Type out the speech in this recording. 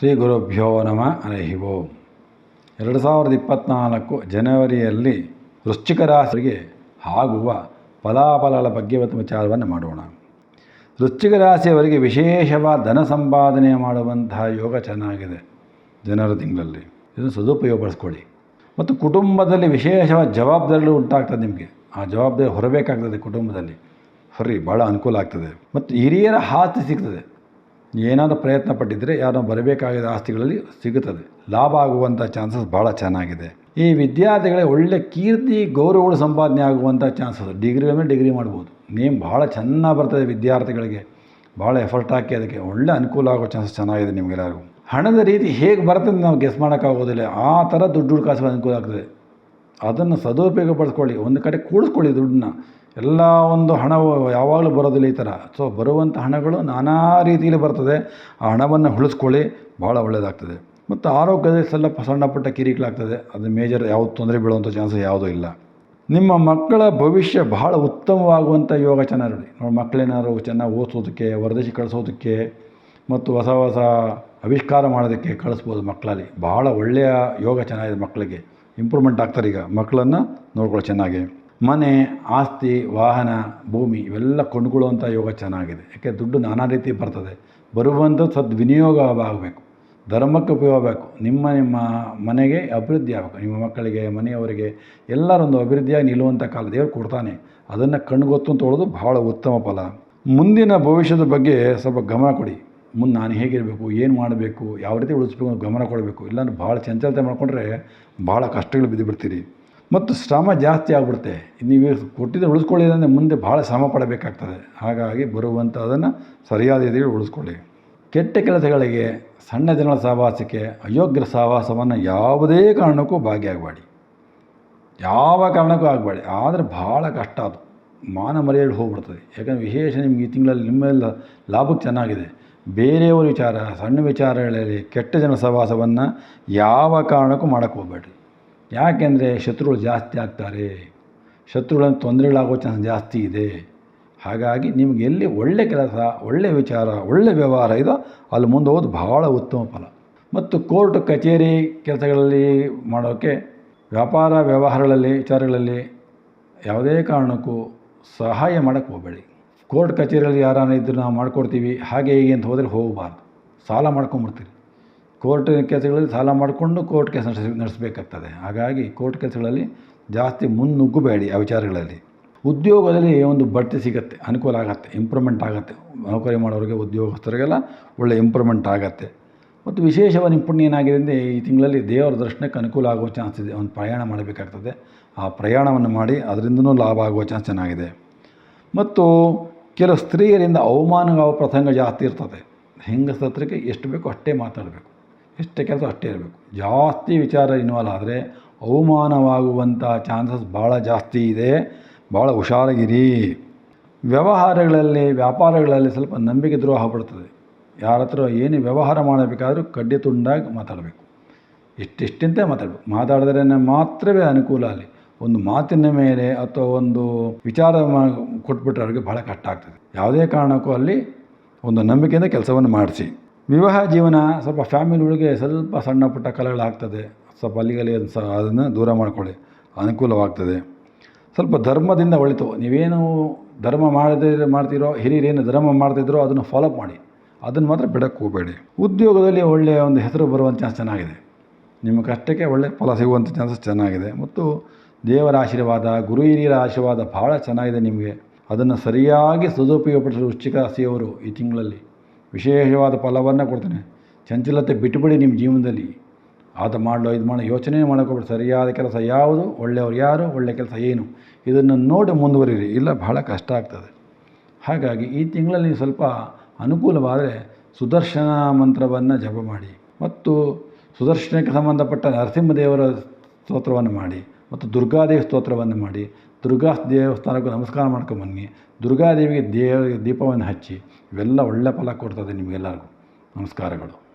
ಶ್ರೀ ಗುರುಭ್ಯೋ ನಮ ಓಂ ಎರಡು ಸಾವಿರದ ಇಪ್ಪತ್ತ್ನಾಲ್ಕು ಜನವರಿಯಲ್ಲಿ ವೃಶ್ಚಿಕ ರಾಶಿಗೆ ಆಗುವ ಫಲಾಫಲಗಳ ಬಗ್ಗೆ ಇವತ್ತು ವಿಚಾರವನ್ನು ಮಾಡೋಣ. ವೃಶ್ಚಿಕ ರಾಶಿಯವರಿಗೆ ವಿಶೇಷವಾದ ಧನ ಸಂಪಾದನೆ ಮಾಡುವಂತಹ ಯೋಗ ಚೆನ್ನಾಗಿದೆ ಜನರ ತಿಂಗಳಲ್ಲಿ. ಇದನ್ನು ಸದುಪಯೋಗಪಡಿಸ್ಕೊಳ್ಳಿ ಮತ್ತು ಕುಟುಂಬದಲ್ಲಿ ವಿಶೇಷವಾದ ಜವಾಬ್ದಾರಿಗಳು ಉಂಟಾಗ್ತದೆ ನಿಮಗೆ. ಆ ಜವಾಬ್ದಾರಿ ಹೊರಬೇಕಾಗ್ತದೆ ಕುಟುಂಬದಲ್ಲಿ. ಹೊರ್ರಿ ಭಾಳ ಅನುಕೂಲ ಆಗ್ತದೆ. ಮತ್ತು ಹಿರಿಯರ ಹಾಸ್ತಿ ಸಿಗ್ತದೆ. ಏನಾದರೂ ಪ್ರಯತ್ನ ಪಟ್ಟಿದ್ದರೆ ಯಾರೋ ಬರಬೇಕಾಗಿದ್ದ ಆಸ್ತಿಗಳಲ್ಲಿ ಸಿಗುತ್ತದೆ. ಲಾಭ ಆಗುವಂಥ ಚಾನ್ಸಸ್ ಭಾಳ ಚೆನ್ನಾಗಿದೆ. ಈ ವಿದ್ಯಾರ್ಥಿಗಳಿಗೆ ಒಳ್ಳೆ ಕೀರ್ತಿ, ಗೌರವಗಳು ಸಂಪಾದನೆ ಆಗುವಂಥ ಚಾನ್ಸಸ್ ಡಿಗ್ರಿ ಮೇಲೆ ಡಿಗ್ರಿ ಮಾಡ್ಬೋದು. ನೇಮ್ ಭಾಳ ಚೆನ್ನಾಗಿ ಬರ್ತದೆ ವಿದ್ಯಾರ್ಥಿಗಳಿಗೆ. ಭಾಳ ಎಫರ್ಟ್ ಹಾಕಿ ಅದಕ್ಕೆ ಒಳ್ಳೆ ಅನುಕೂಲ ಆಗೋ ಚಾನ್ಸಸ್ ಚೆನ್ನಾಗಿದೆ ನಿಮಗೆಲ್ಲರಿಗೂ. ಹಣದ ರೀತಿ ಹೇಗೆ ಬರ್ತದೆ ನಾವು ಗೆಸ್ ಮಾಡೋಕ್ಕಾಗೋದಿಲ್ಲ. ಆ ಥರ ದುಡ್ಡು ಕಾಸು ಅನುಕೂಲ ಆಗ್ತದೆ. ಅದನ್ನು ಸದುಪಯೋಗ ಪಡಿಸ್ಕೊಳ್ಳಿ. ಒಂದು ಕಡೆ ಕೂಡಿಸ್ಕೊಳ್ಳಿ ದುಡ್ಡನ್ನ. ಎಲ್ಲ ಒಂದು ಹಣವು ಯಾವಾಗಲೂ ಬರೋದಿಲ್ಲ ಈ ಥರ. ಸೊ ಬರುವಂಥ ಹಣಗಳು ನಾನಾ ರೀತಿಯಲ್ಲಿ ಬರ್ತದೆ. ಆ ಹಣವನ್ನು ಉಳಿಸ್ಕೊಳ್ಳಿ ಭಾಳ ಒಳ್ಳೆಯದಾಗ್ತದೆ ಮತ್ತು ಆರೋಗ್ಯದ ಸ್ವಲ್ಪ ಸಣ್ಣ ಪುಟ್ಟ ಕಿರಿಕಲಾಗ್ತದೆ ಅದು ಮೇಜರ್ ಯಾವ ತೊಂದರೆ ಬೀಳುವಂಥ ಚಾನ್ಸಸ್ ಯಾವುದೂ ಇಲ್ಲ. ನಿಮ್ಮ ಮಕ್ಕಳ ಭವಿಷ್ಯ ಬಹಳ ಉತ್ತಮವಾಗುವಂಥ ಯೋಗ ಚೆನ್ನಾಗಿ ನೋಡಿ. ಮಕ್ಕಳೇನಾದ್ರು ಚೆನ್ನಾಗಿ ಓದಿಸೋದಕ್ಕೆ ವರದೇಶಿ ಕಳಿಸೋದಕ್ಕೆ ಮತ್ತು ಹೊಸ ಹೊಸ ಆವಿಷ್ಕಾರ ಮಾಡೋದಕ್ಕೆ ಕಳಿಸ್ಬೋದು ಮಕ್ಕಳಲ್ಲಿ. ಭಾಳ ಒಳ್ಳೆಯ ಯೋಗ ಚೆನ್ನಾಗಿದೆ ಮಕ್ಕಳಿಗೆ. ಇಂಪ್ರೂವ್ಮೆಂಟ್ ಆಗ್ತಾರೆ ಈಗ. ಮಕ್ಕಳನ್ನು ನೋಡ್ಕೊಳ್ಳಿ ಚೆನ್ನಾಗಿ. ಮನೆ, ಆಸ್ತಿ, ವಾಹನ, ಭೂಮಿ ಇವೆಲ್ಲ ಕೊಂಡ್ಕೊಳ್ಳುವಂಥ ಯೋಗ ಚೆನ್ನಾಗಿದೆ. ಯಾಕೆ? ದುಡ್ಡು ನಾನಾ ರೀತಿ ಬರ್ತದೆ. ಬರುವಂಥ ಸದ್ವಿನಿಯೋಗ ಆಗಬೇಕು. ಧರ್ಮಕ್ಕೆ ಉಪಯೋಗ ಆಗಬೇಕು. ನಿಮ್ಮ ನಿಮ್ಮ ಮನೆಗೆ ಅಭಿವೃದ್ಧಿ ಆಗಬೇಕು. ನಿಮ್ಮ ಮಕ್ಕಳಿಗೆ, ಮನೆಯವರಿಗೆ ಎಲ್ಲರೊಂದು ಅಭಿವೃದ್ಧಿಯಾಗಿ ನಿಲ್ಲುವಂಥ ಕಾಲ ದೇವರು ಕೊಡ್ತಾನೆ. ಅದನ್ನು ಕಣ್ಗೊತ್ತು ಹೇಳೋದು ಬಹಳ ಉತ್ತಮ ಫಲ. ಮುಂದಿನ ಭವಿಷ್ಯದ ಬಗ್ಗೆ ಸ್ವಲ್ಪ ಗಮನ ಕೊಡಿ. ಮುಂದೆ ನಾನು ಹೇಗಿರಬೇಕು, ಏನು ಮಾಡಬೇಕು, ಯಾವ ರೀತಿ ಉಳಿಸ್ಬೇಕು ಅಂತ ಗಮನ ಕೊಡಬೇಕು. ಇಲ್ಲಾಂದ್ರೆ ಭಾಳ ಚಂಚಲತೆ ಮಾಡಿಕೊಂಡ್ರೆ ಭಾಳ ಕಷ್ಟಗಳು ಬಿದ್ದು ಬಿಡ್ತೀರಿ ಮತ್ತು ಶ್ರಮ ಜಾಸ್ತಿ ಆಗಿಬಿಡುತ್ತೆ. ನೀವು ಕೊಟ್ಟಿದ್ದು ಉಳಿಸ್ಕೊಳ್ಳಿ ಅಂದರೆ ಮುಂದೆ ಭಾಳ ಶ್ರಮ ಪಡಬೇಕಾಗ್ತದೆ. ಹಾಗಾಗಿ ಬರುವಂಥದ್ದನ್ನು ಸರಿಯಾದ ರೀತಿಯಲ್ಲಿ ಉಳಿಸ್ಕೊಳ್ಳಿ. ಕೆಟ್ಟ ಕೆಲಸಗಳಿಗೆ ಸಣ್ಣ ಜನರ ಸಹವಾಸಕ್ಕೆ ಅಯೋಗ್ಯರ ಸಹವಾಸವನ್ನು ಯಾವುದೇ ಕಾರಣಕ್ಕೂ ಭಾಗಿಯಾಗಬೇಡಿ. ಯಾವ ಕಾರಣಕ್ಕೂ ಆಗಬೇಡಿ. ಆದರೆ ಭಾಳ ಕಷ್ಟ ಅದು. ಮಾನ ಮರ್ಯಾದೆ ಹೋಗ್ಬಿಡ್ತದೆ. ಯಾಕಂದರೆ ವಿಶೇಷ ನಿಮ್ಗೆ ಈ ತಿಂಗಳಲ್ಲಿ ನಿಮ್ಮೆಲ್ಲ ಲಾಭಕ್ಕೆ ಚೆನ್ನಾಗಿದೆ. ಬೇರೆಯವರ ವಿಚಾರ, ಸಣ್ಣ ವಿಚಾರಗಳಲ್ಲಿ ಕೆಟ್ಟ ಜನ ಸಹವಾಸವನ್ನು ಯಾವ ಕಾರಣಕ್ಕೂ ಮಾಡೋಕ್ಕೆ ಹೋಗಬೇಡ್ರಿ. ಯಾಕೆಂದರೆ ಶತ್ರುಗಳು ಜಾಸ್ತಿ ಆಗ್ತಾರೆ. ಶತ್ರುಗಳನ್ನು ತೊಂದರೆಗಳಾಗೋ ಚಾನ್ಸ್ ಜಾಸ್ತಿ ಇದೆ. ಹಾಗಾಗಿ ನಿಮ್ಗೆ ಎಲ್ಲಿ ಒಳ್ಳೆ ಕೆಲಸ, ಒಳ್ಳೆ ವಿಚಾರ, ಒಳ್ಳೆ ವ್ಯವಹಾರ ಇದೋ ಅಲ್ಲಿ ಮುಂದೆ ಹೋಗೋದು ಭಾಳ ಉತ್ತಮ ಫಲ. ಮತ್ತು ಕೋರ್ಟ್, ಕಚೇರಿ ಕೆಲಸಗಳಲ್ಲಿ ಮಾಡೋಕ್ಕೆ ವ್ಯಾಪಾರ ವ್ಯವಹಾರಗಳಲ್ಲಿ, ವಿಚಾರಗಳಲ್ಲಿ ಯಾವುದೇ ಕಾರಣಕ್ಕೂ ಸಹಾಯ ಮಾಡೋಕ್ಕೆ ಹೋಗಬೇಡಿ. ಕೋರ್ಟ್, ಕಚೇರಿಯಲ್ಲಿ ಯಾರಾನ ಇದ್ದರೂ ನಾವು ಮಾಡ್ಕೊಡ್ತೀವಿ. ಹಾಗೆ ಹೀಗೆ ಅಂತ ಹೋದರೆ ಹೋಗಬಾರ್ದು. ಸಾಲ ಮಾಡ್ಕೊಂಬಿಡ್ತೀರಿ. ಕೋರ್ಟ್ ಕೇಸ್ಗಳಲ್ಲಿ ಸಾಲ ಮಾಡಿಕೊಂಡು ಕೋರ್ಟ್ ಕೇಸ್ ನಡೆಸ, ನಡೆಸಬೇಕಾಗ್ತದೆ. ಹಾಗಾಗಿ ಕೋರ್ಟ್ ಕೇಸ್ಗಳಲ್ಲಿ ಜಾಸ್ತಿ ಮುನ್ನುಗ್ಗಬೇಡಿ ಆ ವಿಚಾರಗಳಲ್ಲಿ. ಉದ್ಯೋಗದಲ್ಲಿ ಒಂದು ಬಡ್ತಿ ಸಿಗುತ್ತೆ, ಅನುಕೂಲ ಆಗುತ್ತೆ, ಇಂಪ್ರೂವ್ಮೆಂಟ್ ಆಗುತ್ತೆ. ನೌಕರಿ ಮಾಡೋರಿಗೆ ಉದ್ಯೋಗಸ್ಥರಿಗೆಲ್ಲ ಒಳ್ಳೆ ಇಂಪ್ರೂವ್ಮೆಂಟ್ ಆಗುತ್ತೆ. ಮತ್ತು ವಿಶೇಷವಾದ ಪುಣ್ಯ ಏನಾಗಿದೆ ಅಂದರೆ ಈ ತಿಂಗಳಲ್ಲಿ ದೇವರ ದರ್ಶನಕ್ಕೆ ಅನುಕೂಲ ಆಗುವ ಚಾನ್ಸ್ ಇದೆ. ಒಂದು ಪ್ರಯಾಣ ಮಾಡಬೇಕಾಗ್ತದೆ. ಆ ಪ್ರಯಾಣವನ್ನು ಮಾಡಿ ಅದರಿಂದನೂ ಲಾಭ ಆಗುವ ಚಾನ್ಸ್ ಚೆನ್ನಾಗಿದೆ. ಮತ್ತು ಕೆಲವು ಸ್ತ್ರೀಯರಿಂದ ಅವಮಾನವಾಗುವ ಪ್ರಸಂಗ ಜಾಸ್ತಿ ಇರ್ತದೆ. ಹೆಂಗಸತ್ರಕ್ಕೆ ಎಷ್ಟು ಬೇಕೋ ಅಷ್ಟೇ ಮಾತಾಡಬೇಕು. ಎಷ್ಟೇ ಕೆಲಸ ಅಷ್ಟೇ ಇರಬೇಕು. ಜಾಸ್ತಿ ವಿಚಾರ ಇನ್ವಾಲ್ವ್ ಆದರೆ ಅವಮಾನವಾಗುವಂಥ ಚಾನ್ಸಸ್ ಭಾಳ ಜಾಸ್ತಿ ಇದೆ. ಭಾಳ ಹುಷಾರಾಗಿರಿ. ವ್ಯವಹಾರಗಳಲ್ಲಿ, ವ್ಯಾಪಾರಗಳಲ್ಲಿ ಸ್ವಲ್ಪ ನಂಬಿಕೆ ದ್ರೋಹ ಪಡ್ತದೆ. ಯಾರ ಹತ್ರ ಏನು ವ್ಯವಹಾರ ಮಾಡಬೇಕಾದ್ರೂ ಕಡ್ಡಿ ತುಂಡಾಗಿ ಮಾತಾಡಬೇಕು. ಇಷ್ಟಿಷ್ಟಿಂತ ಮಾತಾಡಬೇಕು. ಮಾತಾಡಿದ್ರೆ ಮಾತ್ರವೇ ಅನುಕೂಲ ಅಲ್ಲಿ. ಒಂದು ಮಾತಿನ ಮೇಲೆ ಅಥವಾ ಒಂದು ವಿಚಾರ ಕೊಟ್ಬಿಟ್ರೆ ಅವ್ರಿಗೆ ಭಾಳ ಕಷ್ಟ ಆಗ್ತದೆ. ಯಾವುದೇ ಕಾರಣಕ್ಕೂ ಅಲ್ಲಿ ಒಂದು ನಂಬಿಕೆಯಿಂದ ಕೆಲಸವನ್ನು ಮಾಡಿಸಿ. ವಿವಾಹ ಜೀವನ ಸ್ವಲ್ಪ ಫ್ಯಾಮಿಲಿ ಒಳಗೆ ಸ್ವಲ್ಪ ಸಣ್ಣ ಪುಟ್ಟ ಕಲೆಗಳಾಗ್ತದೆ. ಸ್ವಲ್ಪ ಅಲ್ಲಿಗಲ್ಲಿ ಸಹ ಅದನ್ನು ದೂರ ಮಾಡಿಕೊಳ್ಳಿ. ಅನುಕೂಲವಾಗ್ತದೆ. ಸ್ವಲ್ಪ ಧರ್ಮದಿಂದ ಒಳಿತು. ನೀವೇನು ಧರ್ಮ ಮಾಡದೇ ಮಾಡ್ತೀರೋ ಹಿರಿಯರೇನು ಧರ್ಮ ಮಾಡ್ತಿದ್ರೋ ಅದನ್ನು ಫಾಲೋಅಪ್ ಮಾಡಿ. ಅದನ್ನು ಮಾತ್ರ ಬಿಡಕ್ಕೆ ಹೋಗಬೇಡಿ. ಉದ್ಯೋಗದಲ್ಲಿ ಒಳ್ಳೆಯ ಒಂದು ಹೆಸರು ಬರುವಂಥ ಚಾನ್ಸ್ ಚೆನ್ನಾಗಿದೆ. ನಿಮ್ಮ ಕಷ್ಟಕ್ಕೆ ಒಳ್ಳೆ ಫಲ ಸಿಗುವಂಥ ಚಾನ್ಸಸ್ ಚೆನ್ನಾಗಿದೆ. ಮತ್ತು ದೇವರ ಆಶೀರ್ವಾದ, ಗುರು ಹಿರಿಯರ ಆಶೀರ್ವಾದ ಭಾಳ ಚೆನ್ನಾಗಿದೆ ನಿಮಗೆ. ಅದನ್ನು ಸರಿಯಾಗಿ ಸದುಪಯೋಗಪಡಿಸಲು ವೃಶ್ಚಿಕ ಈ ತಿಂಗಳಲ್ಲಿ. ವಿಶೇಷವಾದ ಫಲವನ್ನು ಕೊಡ್ತಾನೆ. ಚಂಚಲತೆ ಬಿಟ್ಟುಬಿಡಿ ನಿಮ್ಮ ಜೀವನದಲ್ಲಿ. ಆತ ಮಾಡಲು ಇದು ಮಾಡೋ ಯೋಚನೆ ಮಾಡೋಕ್ಕೋಗ್ಬಿಡಿ ಸರಿಯಾದ ಕೆಲಸ ಯಾವುದು, ಒಳ್ಳೆಯವ್ರು ಯಾರು, ಒಳ್ಳೆಯ ಕೆಲಸ ಏನು? ಇದನ್ನು ನೋಡಿ ಮುಂದುವರಿರಿ. ಇಲ್ಲ, ಬಹಳ ಕಷ್ಟ ಆಗ್ತದೆ. ಹಾಗಾಗಿ ಈ ತಿಂಗಳಲ್ಲಿ ಸ್ವಲ್ಪ ಅನುಕೂಲವಾದರೆ ಸುದರ್ಶನ ಮಂತ್ರವನ್ನು ಜಪ ಮಾಡಿ ಮತ್ತು ಸುದರ್ಶನಕ್ಕೆ ಸಂಬಂಧಪಟ್ಟ ನರಸಿಂಹದೇವರ ಸ್ತೋತ್ರವನ್ನು ಮಾಡಿ ಮತ್ತು ದುರ್ಗಾದೇವಿ ಸ್ತೋತ್ರವನ್ನು ಮಾಡಿ. ದುರ್ಗಾ ದೇವಸ್ಥಾನಕ್ಕೂ ನಮಸ್ಕಾರ ಮಾಡ್ಕೊಂಬನ್ನಿ ದುರ್ಗಾದೇವಿಗೆ ದೇವರಿಗೆ ದೀಪವನ್ನು ಹಚ್ಚಿ ಇವೆಲ್ಲ ಒಳ್ಳೆಯ ಫಲ ಕೊಡ್ತದೆ ನಿಮಗೆಲ್ಲರಿಗೂ. ನಮಸ್ಕಾರಗಳು.